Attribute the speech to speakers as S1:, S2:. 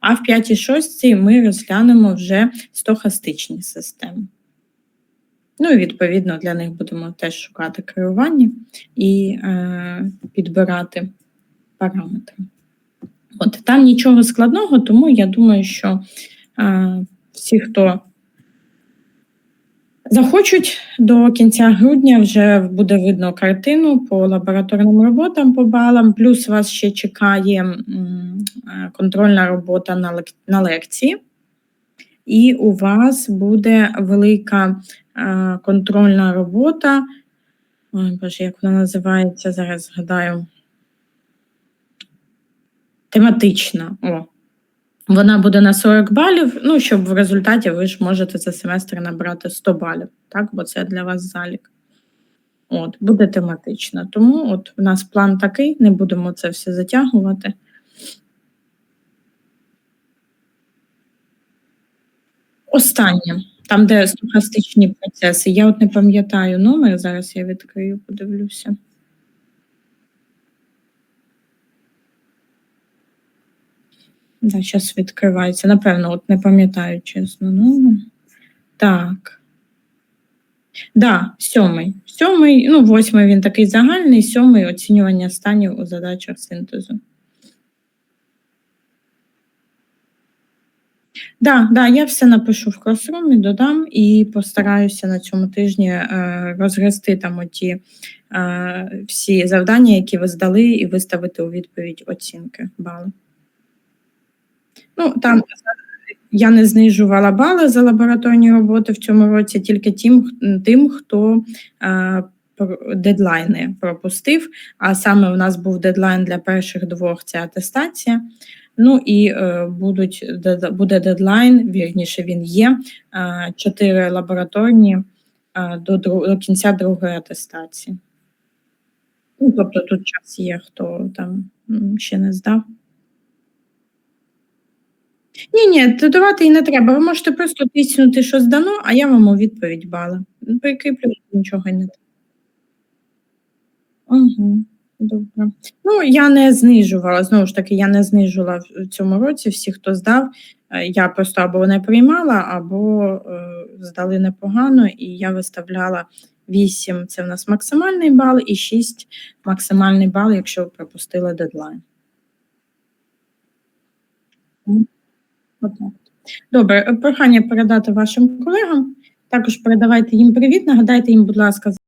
S1: А в 5-6 ми розглянемо вже стохастичні системи. Ну і відповідно для них будемо теж шукати керування і е, підбирати параметри. От там нічого складного, тому я думаю, що е, всі, хто захочуть до кінця грудня, вже буде видно картину по лабораторним роботам, по балам. Плюс вас ще чекає м, контрольна робота на, лек- на лекції, і у вас буде велика е, контрольна робота. Ой, Боже, як вона називається? Зараз згадаю. Тематична. О. Вона буде на 40 балів, ну, щоб в результаті ви ж можете за семестр набрати 100 балів, так? Бо це для вас залік. От, буде тематична. Тому от у нас план такий, не будемо це все затягувати. Останнє, там, де стохастичні процеси. Я от не пам'ятаю номер, зараз я відкрию, подивлюся. Да, зараз відкривається. Напевно, от не пам'ятаю чесно. Ну, так. Да, сьомий. Сьомий, ну, восьмий він такий загальний, сьомий оцінювання станів у задачах синтезу. Да, да, я все напишу в класрумі, додам і постараюся на цьому тижні е, розгрести там оті е, всі завдання, які ви здали, і виставити у відповідь оцінки бали. Ну, там я не знижувала бали за лабораторні роботи в цьому році, тільки тим, тим хто е, дедлайни пропустив. А саме у нас був дедлайн для перших двох це атестація. Ну і е, будуть буде дедлайн, вірніше він є. е, Чотири лабораторні е, до, до кінця другої атестації. Ну, тобто тут час є, хто там ще не здав. Ні, ні, додавати і не треба. Ви можете просто тиснути, що здано, а я вам у відповідь бали. Прикріплю нічого не треба. Угу, добре. Ну, я не знижувала, знову ж таки, я не знижувала в цьому році всі, хто здав. Е, Я просто або не приймала, або е, здали непогано, і я виставляла 8 це в нас максимальний бал, і 6 максимальний бал, якщо ви пропустили дедлайн. Добре, е, прохання передати вашим колегам. Також передавайте їм привіт. Нагадайте їм, будь ласка,